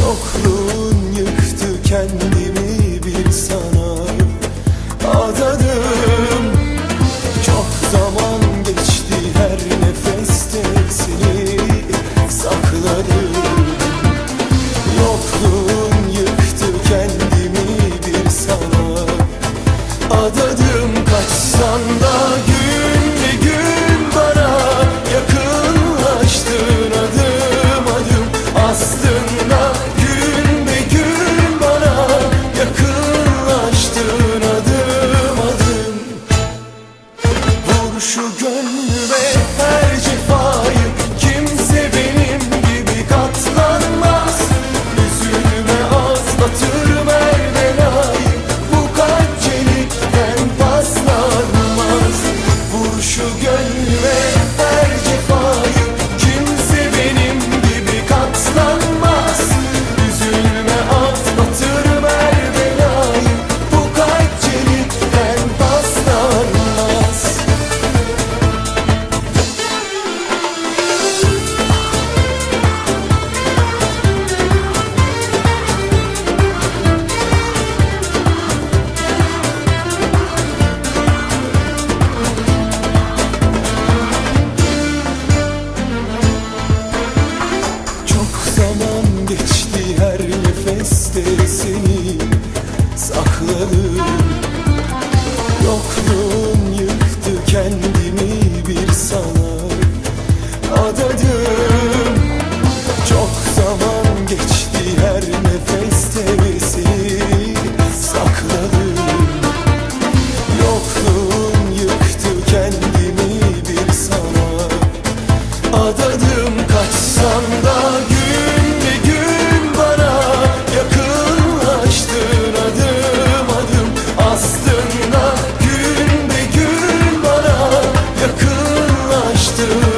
Yokluğun yıktı kendimi bir sana istersini saklarım Yokluğun yıktı kendimi bir sana adadım. Çok zaman geçti her nefes to